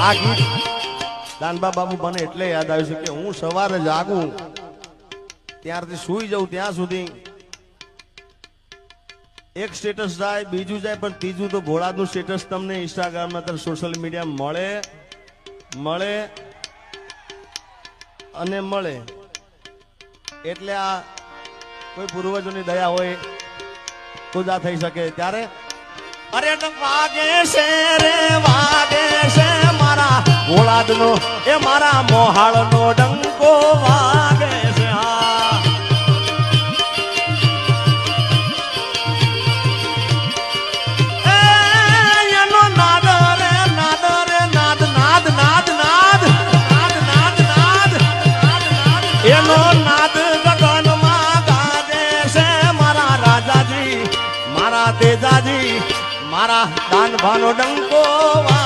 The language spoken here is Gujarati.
આ ગીત દાનબા બાબુ મને એટલે યાદ આવ્યું છે કે હું સવારે જાગું, ત્યારથી સુઈ જઉં, ત્યાં સુધી એક સ્ટેટસ જાય, બીજું જાય, પણ ત્રીજું તો ભોળાનું સ્ટેટસ તમને ઇન્સ્ટાગ્રામ અત્યારે સોશિયલ મીડિયા મળે મળે અને મળે. એટલે આ કોઈ પૂર્વજોની દયા હોય તો જ થઈ શકે. ત્યારે અરે વાગે છે ભોળાદ નો એ મારા મોહાળ નો ડંકો વાગે છે મારા તેજાજી, મારા દાન ભાનો ડંકો વા